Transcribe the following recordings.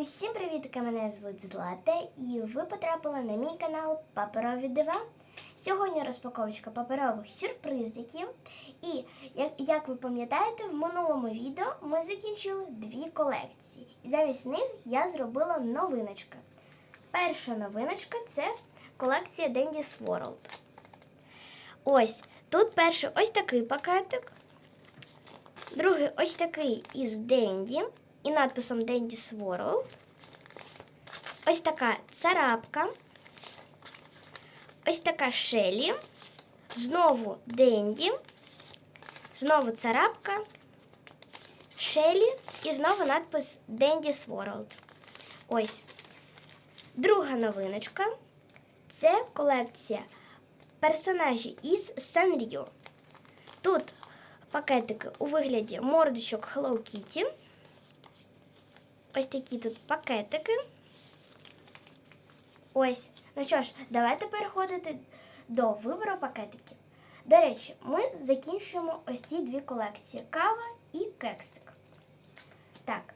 Усім привітки! Мене звуть Злата і ви потрапили на мій канал Паперові Дива. Сьогодні розпаковочка паперових сюрпризиків. І як, як ви пам'ятаєте, в минулому відео ми закінчили дві колекції. І замість них я зробила новиночки. Перша новиночка це колекція Dandy's World. Ось тут перший ось такий пакетик. Другий ось такий із Денді і надписом Dandy's World. Ось така царапка. Ось така Шелі. Знову Денді. Знову царапка. Шелі і знову надпис Dandy's World. Ось. Друга новиночка. Це колекція персонажі із Санріо. Тут пакетики у вигляді мордочок Hello Kitty. Ось такі тут пакетики. Ось. Ну що ж, давайте переходити до вибору пакетиків. До речі, ми закінчуємо ось ці дві колекції: кава і кексик. Так,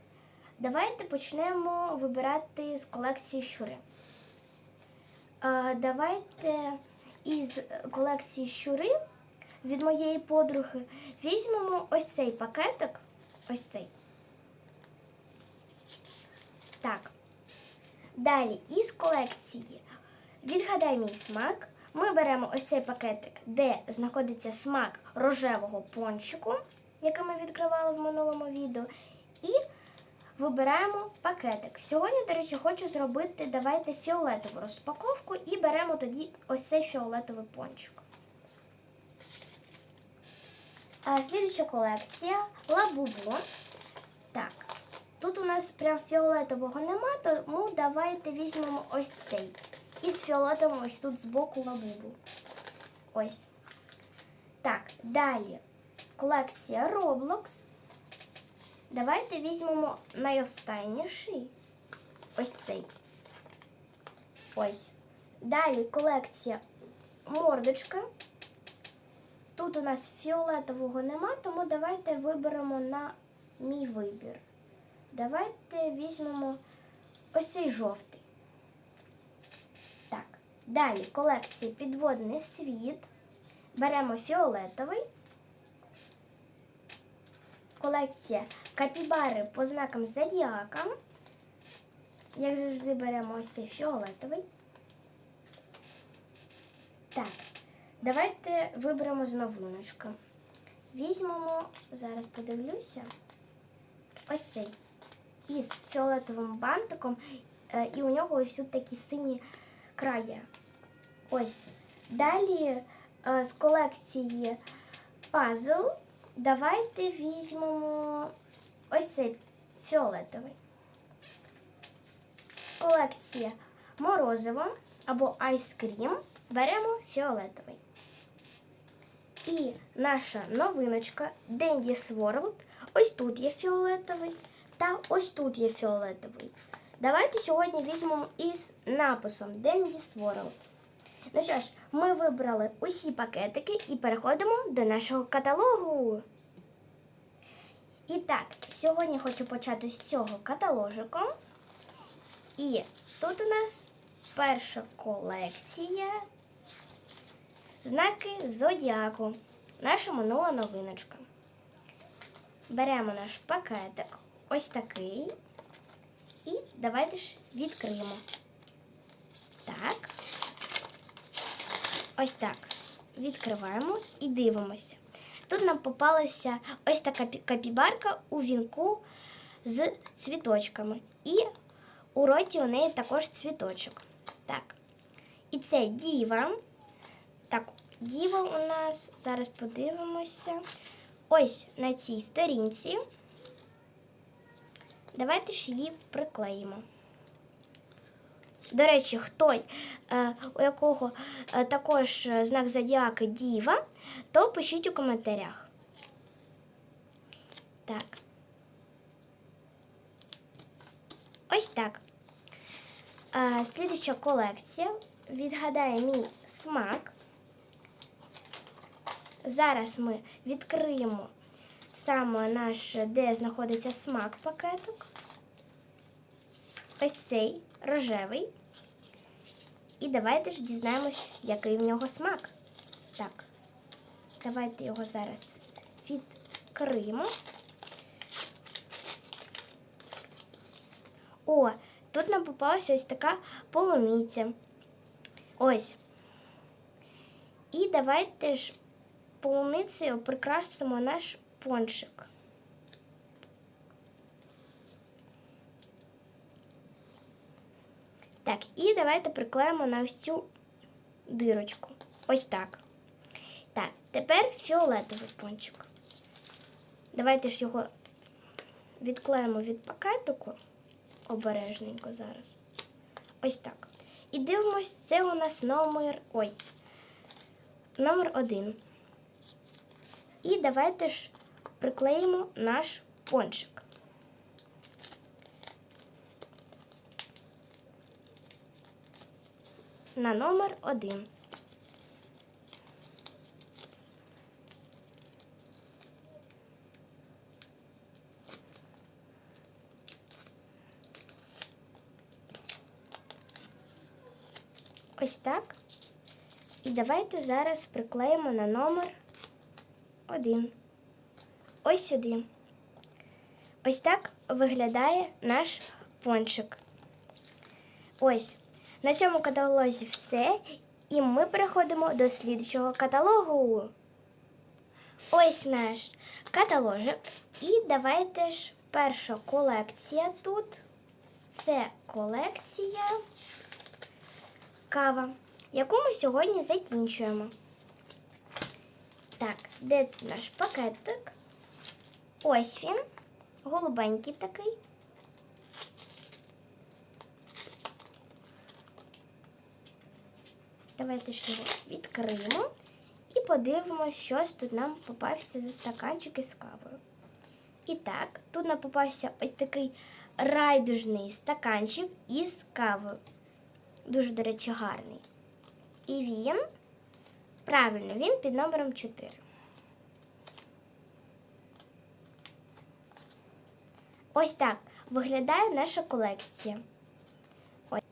давайте почнемо вибирати з колекції щури. Е, давайте із колекції щури від моєї подруги візьмемо ось цей пакетик. Ось цей. Так. Далі із колекції Відгадай мій смак. Ми беремо ось цей пакетик, де знаходиться смак рожевого пончику, який ми відкривали в минулому відео. І вибираємо пакетик. Сьогодні, до речі, хочу зробити давайте фіолетову розпаковку і беремо тоді ось цей фіолетовий пончик. А слідуюча колекція Лабубу. Так, тут у нас прям фіолетового нема, тому давайте візьмемо ось цей. І з фіолетовим ось тут збоку лабубу. Ось. Так, далі колекція Roblox. Давайте візьмемо найостанніший. Ось цей. Ось. Далі колекція мордочка. Тут у нас фіолетового нема, тому давайте виберемо на мій вибір. Давайте візьмемо ось цей жовтий. Так, далі колекція підводний світ. Беремо фіолетовий. Колекція капібари по знакам зодіака. Як завжди беремо ось цей фіолетовий. Так. Давайте виберемо з новиночка. Візьмемо, зараз подивлюся, ось цей. Із фіолетовим бантиком, е, і у нього ось тут такі сині краї. Ось. Далі е, з колекції пазл. Давайте візьмемо ось цей фіолетовий. Колекція морозиво або айскрім. Беремо фіолетовий. І наша новиночка Dandy's World. Ось тут є фіолетовий та ось тут є фіолетовий. Давайте сьогодні візьмемо із написом Dandy's World. Ну що ж, ми вибрали усі пакетики і переходимо до нашого каталогу. І так, сьогодні хочу почати з цього каталожику. І тут у нас перша колекція. Знаки зодіаку. Наша минула новиночка. Беремо наш пакетик, ось такий. І давайте ж відкриємо. Так. Ось так. Відкриваємо і дивимося. Тут нам попалася ось така капібарка у вінку з цвіточками. І у роті у неї також цвіточок. Так. І це діва. Так, діва у нас, зараз подивимося. Ось на цій сторінці. Давайте ж її приклеїмо. До речі, хто, е, у якого е, також знак зодіаки діва, то пишіть у коментарях. Так. Ось так. Е, слідуюча колекція. Відгадає мій смак. Зараз ми відкриємо саме наш, де знаходиться смак пакетик. ось цей рожевий. І давайте ж дізнаємось, який в нього смак. Так, давайте його зараз відкриємо. О, тут нам попалася ось така полуниця. Ось. І давайте ж полуницею прикрасимо наш пончик. Так, і давайте приклеїмо на ось цю дирочку. Ось так. Так, тепер фіолетовий пончик. Давайте ж його відклеїмо від пакетику обережненько зараз. Ось так. І дивимось, це у нас номер. Ой. Номер один. І давайте ж приклеїмо наш пончик. На номер один. Ось так. І давайте зараз приклеїмо на номер один. Ось сюди. Ось так виглядає наш пончик. Ось. На цьому каталозі все. І ми переходимо до слідчого каталогу. Ось наш каталожик. І давайте ж перша колекція тут. Це колекція кава, яку ми сьогодні закінчуємо. Так, де наш пакетик? Ось він, голубенький такий. Давайте його відкриємо і подивимося, що ж тут нам попався за стаканчик із кавою. І так, тут нам попався ось такий райдужний стаканчик із кавою. Дуже, до речі, гарний. І він, правильно, він під номером 4. Ось так виглядає наша колекція. Ось.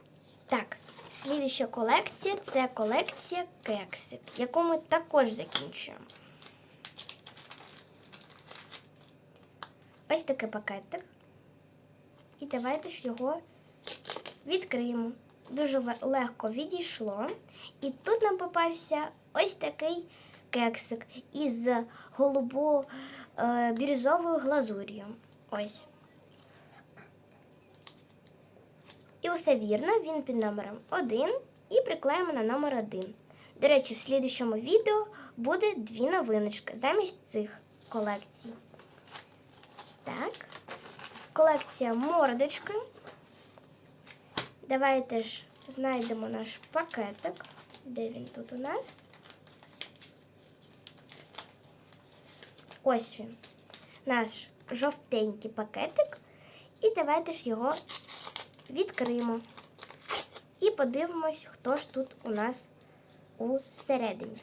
Так, слідуща колекція це колекція кексик, яку ми також закінчуємо. Ось такий пакетик. І давайте ж його відкриємо. Дуже легко відійшло. І тут нам попався ось такий кексик із голубо е, бірюзовою глазур'ю. Ось. І усе вірно, він під номером 1 і приклеїмо на номер 1. До речі, в слідущому відео буде дві новиночки замість цих колекцій. Так, колекція мордочки. Давайте ж знайдемо наш пакетик. Де він тут у нас? Ось він. Наш жовтенький пакетик. І давайте ж його відкриємо. І подивимось, хто ж тут у нас усередині.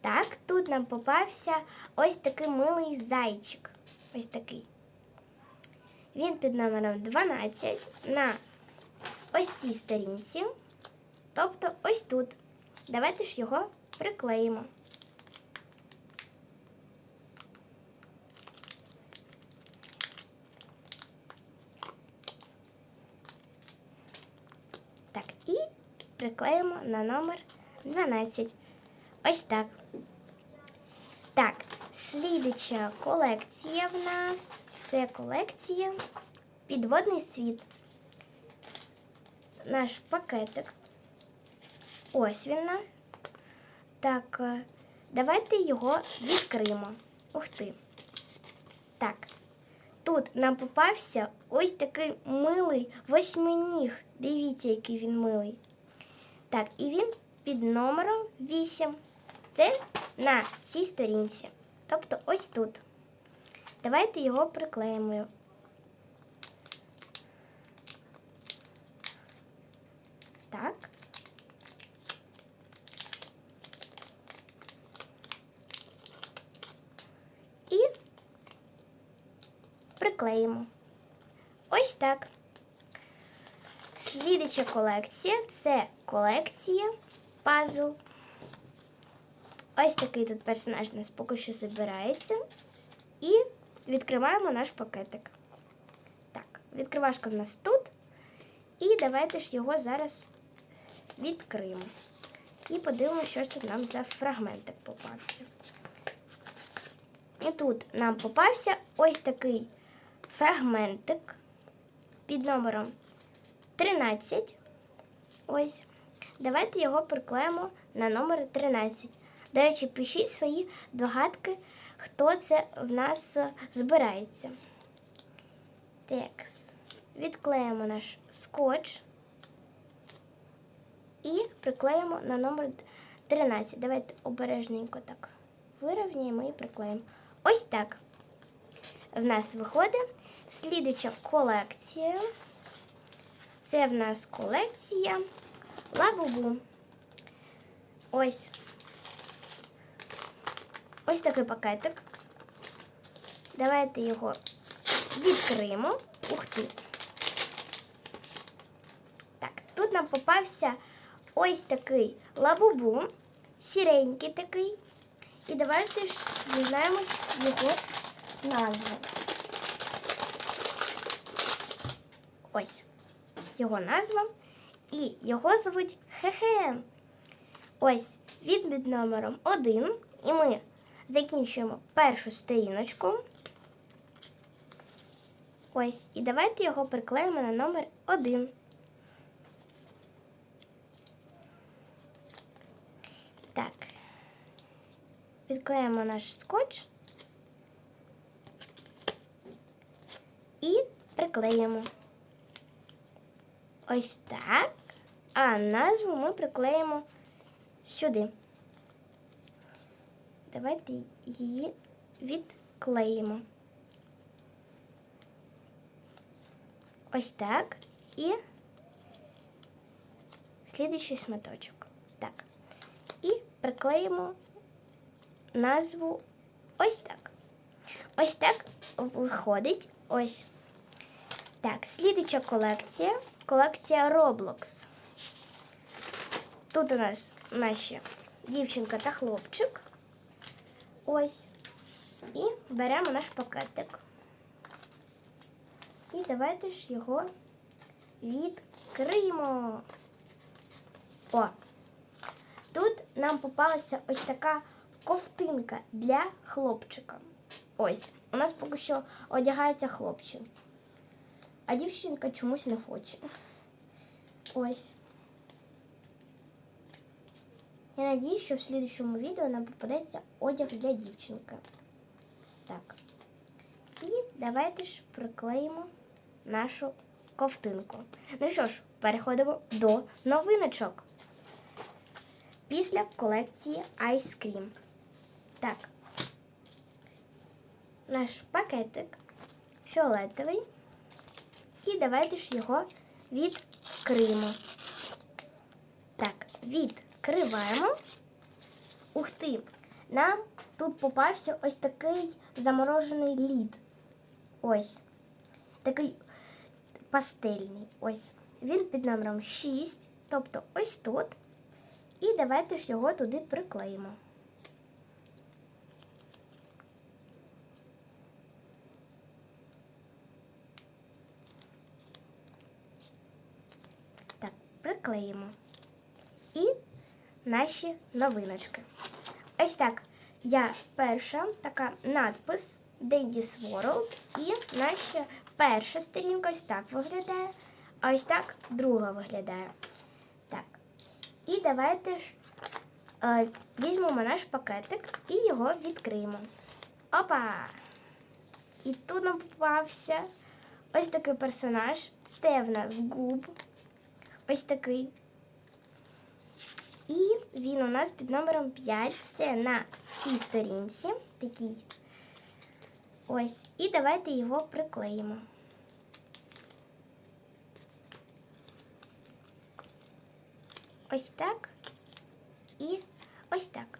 Так, тут нам попався ось такий милий зайчик. Ось такий. Він під номером 12 на ось цій сторінці. Тобто ось тут. Давайте ж його приклеїмо. Так, і приклеїмо на номер 12. Ось так. Так, слідуча колекція в нас це колекція Підводний світ. Наш пакетик. Ось він. Так, е, давайте його відкриємо. Ух ти. Так. Тут нам попався ось такий милий восьминіг. Дивіться, який він милий. Так, і він під номером 8. Це на цій сторінці. Тобто ось тут. Давайте його приклеїмо. Так. І приклеїмо. Ось так. Слідуча колекція це колекція пазл. Ось такий тут персонаж у нас поки що забирається. І відкриваємо наш пакетик. Так, відкривашка в нас тут. І давайте ж його зараз відкриємо. І подивимося, що ж тут нам за фрагментик попався. І тут нам попався ось такий фрагментик під номером 13. Ось. Давайте його приклеїмо на номер 13. До речі, пишіть свої догадки, хто це в нас е, збирається. Текс. Відклеїмо наш скотч і приклеїмо на номер 13. Давайте обережненько так вирівняємо і приклеїмо. Ось так. В нас виходить слідуча колекція. Це в нас колекція Лабубу. Ось. Ось такий пакетик. Давайте його відкриємо. Ух ти. Так, тут нам попався ось такий лабубу, сіренький такий. І давайте ж дізнаємось його назву. Ось його назва. І його звуть Хе-Хе. Ось він під номером 1. І ми закінчуємо першу сторіночку. Ось. І давайте його приклеїмо на номер 1. Так. Відклеїмо наш скотч і приклеїмо. Ось так. А назву ми приклеїмо сюди. Давайте її відклеїмо. Ось так. І слідуючий шматочок. Так. І приклеїмо назву ось так. Ось так виходить. Ось. Так, слідуча колекція. Колекція Roblox. Тут у нас наші дівчинка та хлопчик. Ось. І беремо наш пакетик. І давайте ж його відкриємо. О! Тут нам попалася ось така ковтинка для хлопчика. Ось. У нас поки що одягається хлопчик. А дівчинка чомусь не хоче. Ось. Я надіюсь, що в слідчому відео нам попадеться одяг для дівчинки. Так. І давайте ж приклеїмо нашу ковтинку. Ну що ж, переходимо до новиночок. Після колекції Ice Cream. Так. Наш пакетик фіолетовий. І давайте ж його відкриємо. Так, відкриваємо. Ух ти! Нам тут попався ось такий заморожений лід. Ось. Такий пастельний. Ось. Він під номером 6, тобто ось тут. І давайте ж його туди приклеїмо. Так, приклеїмо. І наші новиночки. Ось так. Я перша така надпис Daddy's World. І наша перша сторінка ось так виглядає. А ось так друга виглядає. Так. І давайте ж е, візьмемо наш пакетик і його відкриємо. Опа! І тут нам попався ось такий персонаж. Це в нас губ. Ось такий. І він у нас під номером 5. Це на цій сторінці. Такий. Ось. І давайте його приклеїмо. Ось так. І ось так.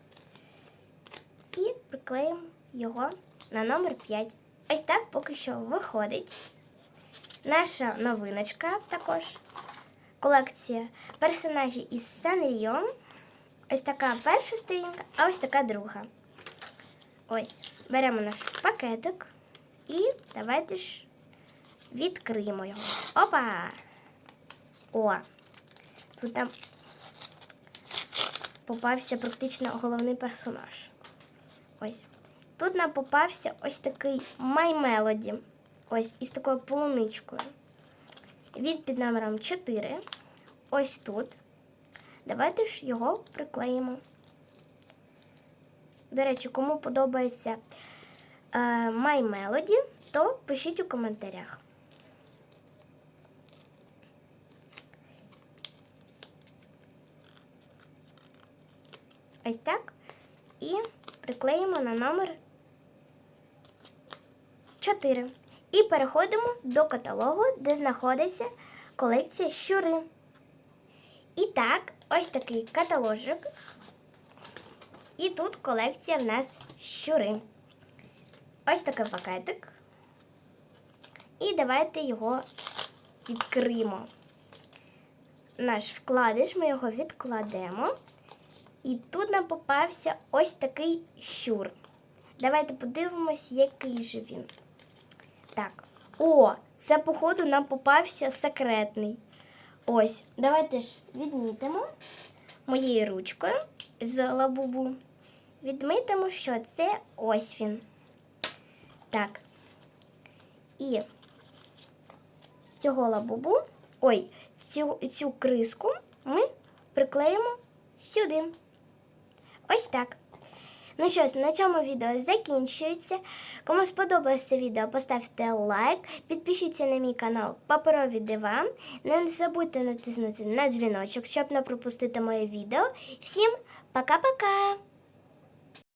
І приклеїмо його на номер 5. Ось так поки що виходить. Наша новиночка також. Колекція персонажів із Санріо. Ось така перша сторінка, а ось така друга. Ось, беремо наш пакетик і давайте ж відкриємо його. Опа! О! Тут там попався практично головний персонаж. Ось. Тут нам попався ось такий Melody. Ось із такою полуничкою. Він під номером 4. Ось тут. Давайте ж його приклеїмо. До речі, кому подобається е, My Melody, то пишіть у коментарях. Ось так. І приклеїмо на номер 4. І переходимо до каталогу, де знаходиться колекція щури. І так, ось такий каталожик. І тут колекція в нас щури. Ось такий пакетик. І давайте його відкриємо. Наш вкладиш, ми його відкладемо. І тут нам попався ось такий щур. Давайте подивимось, який же він. Так. О, це, походу, нам попався секретний. Ось, давайте ж відмітимо моєю ручкою з лабубу. Відмітимо, що це ось він. Так. І цього лабубу, ой, цю, цю криску ми приклеїмо сюди. Ось так. Ну що ж, на цьому відео закінчується. Кому сподобалось це відео, поставте лайк, підпишіться на мій канал Паперові Дива. Не забудьте натиснути на дзвіночок, щоб не пропустити моє відео. Всім пока-пока!